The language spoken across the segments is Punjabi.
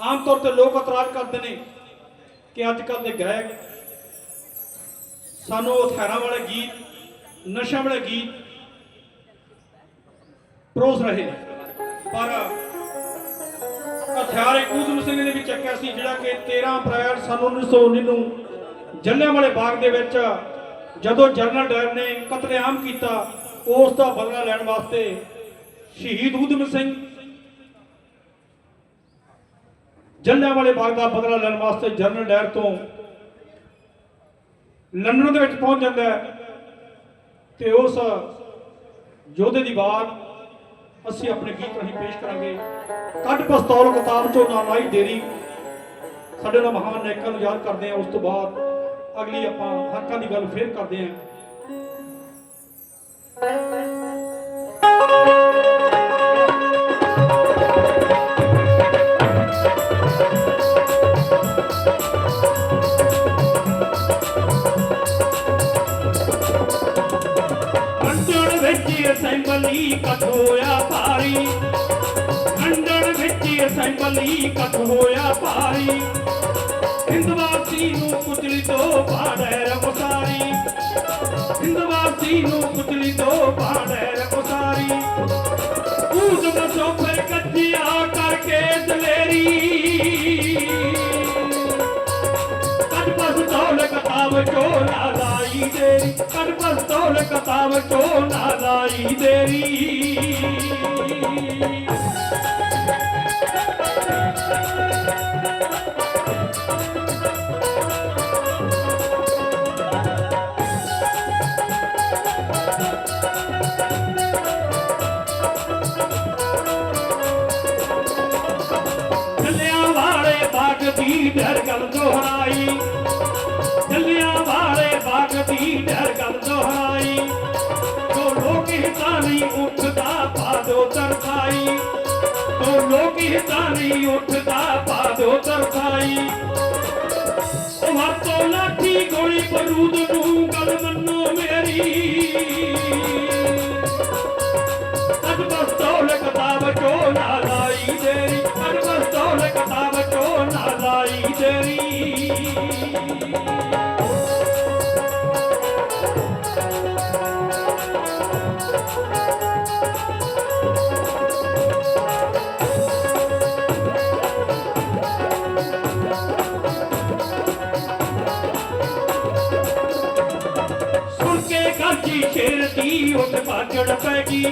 ਆਮ ਤੌਰ ਤੇ ਲੋਕ ਇਤਰਾਜ਼ ਕਰਦੇ ਨੇ ਕਿ ਅੱਜ ਕੱਲ ਦੇ ਗਾਇਕ ਸਾਨੂੰ ਹਥਿਆਰਾਂ ਵਾਲੇ ਗੀਤ ਨਸ਼ਾ ਵਾਲੇ ਗੀਤ ਪਰੋਸ ਰਹੇ ਨੇ। ਪਰ ਹਥਿਆਰ ਇੱਕ ਊਧਮ ਸਿੰਘ ਨੇ ਵੀ ਚੱਕਿਆ ਸੀ, ਜਿਹੜਾ ਕਿ 13 ਅਪ੍ਰੈਲ ਸਨ 1919 ਨੂੰ ਜਲਿਆਂਵਾਲੇ ਬਾਗ ਦੇ ਵਿੱਚ ਜਦੋਂ ਜਨਰਲ ਡਾਇਰ ਨੇ ਕਤਲੇਆਮ ਕੀਤਾ, ਉਸ ਦਾ ਬਦਲਾ ਲੈਣ ਵਾਸਤੇ ਸ਼ਹੀਦ ਊਧਮ ਸਿੰਘ ਜਲਿਆਂਵਾਲੇ ਬਾਗ ਦਾ ਬਦਲਾ ਲੈਣ ਵਾਸਤੇ ਜਨਰਲ ਡਾਇਰ ਤੋਂ ਲੰਡਨ ਦੇ ਵਿੱਚ ਪਹੁੰਚ ਜਾਂਦਾ ਹੈ। ਤੇ ਉਸ ਯੋਧੇ ਦੀ ਬਾਤ ਅਸੀਂ ਆਪਣੇ ਗੀਤ ਰਾਹੀਂ ਪੇਸ਼ ਕਰਾਂਗੇ। ਕੱਢ ਪਸਤੌਲ ਕਿਤਾਬ ਚੋਂ ਨਾ ਲਾਈ ਦੇਰੀ ਸਾਡੇ ਨਾਲ ਮਹਾਨ ਨਾਇਕਾਂ ਨੂੰ ਯਾਦ ਕਰਦੇ ਹਾਂ। ਉਸ ਤੋਂ ਬਾਅਦ ਅਗਲੀ ਆਪਾਂ ਹੱਕਾਂ ਦੀ ਗੱਲ ਫੇਰ ਕਰਦੇ ਹਾਂ। ਅਸੈਂਬਲੀ ਕੱਟ ਹੋਇਆ ਭਾਰੀ। ਲੰਡਨ ਵਿੱਚ ਅਸੈਂਬਲੀ ਕੱਟ ਹੋਇਆ ਭਾਰੀ। ਹਿੰਦਵਾਸੀ ਨੂੰ ਕੁਚਲੀ ਤੋਂ ਬਾੜੈਰ ਉਸਾਰੀ। ਹਿੰਦਵਾਸੀ ਨੂੰ ਕੁਚਲੀ ਤੋਂ ਬਾੜੈਰ ਉਸਾਰੀ। ਊਦਮ ਸੋਫਰ ਕੱਚੀਆਂ ਕਰਕੇ ਲਾਈ ਦੇਰੀ ਕੱਢ ਪਸਤੌਲ ਕਿਤਾਬ ਚੋਂ ਨਾ ਲਾਈ ਦੇਰੀ। ਚੱਲਿਆਂ ਵਾਲੇ ਲੋਕ ਹਿੱਤਾਂ ਨਹੀਂ ਉੱਠਦਾ ਪਾਦੋ ਤਰਖਾਈ। ਉਹ ਹੱਥੋਂ ਲਾਠੀ ਗੋਲੀ ਬਰੂਦ ਨੂੰ ਗੱਲ ਮੰਨੋ ਮੇਰੀ। ਕੱਢ ਪਸਤੌਲ ਕਿਤਾਬ ਚੋਂ ਨਾ ਲਾਈ ਦੇਰੀ ਕੱਢ ਪਸਤੌਲ ਕਿਤਾਬ ਚੋਂ ਨਾ ਲਾਈ ਦੇਰੀ ਗਾਜੀ ਸ਼ੇਰ ਦੀ ਉੱਠ ਭਾਜੜ ਪੈ ਗਈ।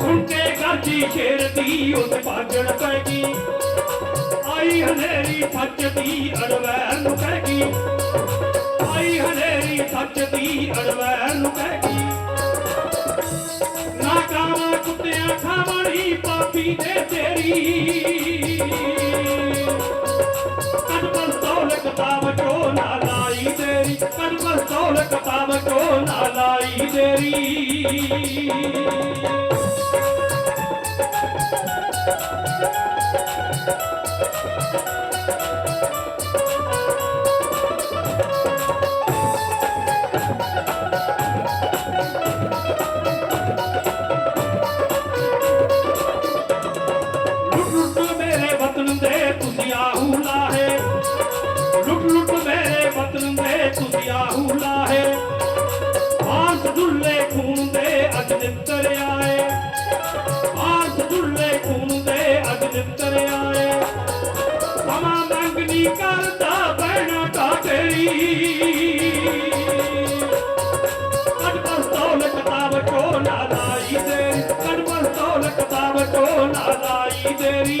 ਸੁਣ ਕੇ ਗਾਜੀ ਸ਼ੇਰ ਦੀ ਉੱਠ ਭਾਜੜ ਪੈ ਗਈ। ਆਈ ਹਨੇਰੀ ਸੱਚ ਦੀ ਅੜਵੈਰ ਨੂੰ ਕਹਿ ਗਈ। ਆਈ ਹਨੇਰੀ ਸੱਚ ਦੀ ਅੜਵੈਰ ਨੂੰ ਕਹਿ ਗਈ। ਨਾ ਕਾਵਾ ਕੁੱਤਿਆਂ ਖਾਵਣੀ ਪਾਪੀ ਦੇ ਤੇਰੀ। ਕੱਢ ਪਸਤੌਲ ਕਿਤਾਬ ਨਾ ਲਾਈ ਦੇਰੀ। ਲੁੱਟ ਤੁਸੀਂ ਆਹੂ ਲਾਹੇ ਆਸ ਦੁੱਲੇ ਖੂਨ ਦੇ ਅੱਜ ਨਿੱਤਰ ਆਏ। ਆਸ ਦੁੱਲੇ ਖੂਨ ਦੇ ਅੱਜ ਨਿੱਤਰ ਆਏ। ਸਮਾਂ ਮੰਗਨੀ ਕਰਦਾ ਬਹਿਣਾ ਕਾ ਤੇਰੀ ਕੱਢ ਪਸਤੌਲ ਕਿਤਾਬ ਚੋਂ ਨਾ ਲਾਈ ਦੇਰੀ ਕੱਢ ਪਸਤੌਲ ਕਿਤਾਬ ਚੋਂ ਨਾ ਲਾਈ ਦੇਰੀ।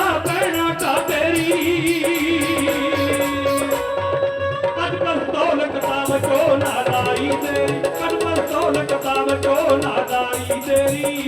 ਦੇ ਕੱਢ ਪਸਤੌਲ ਪਸਤੌਲ ਕਿਤਾਬ ਚੋ ਨਾਦਾਰੀ ਤੇਰੀ।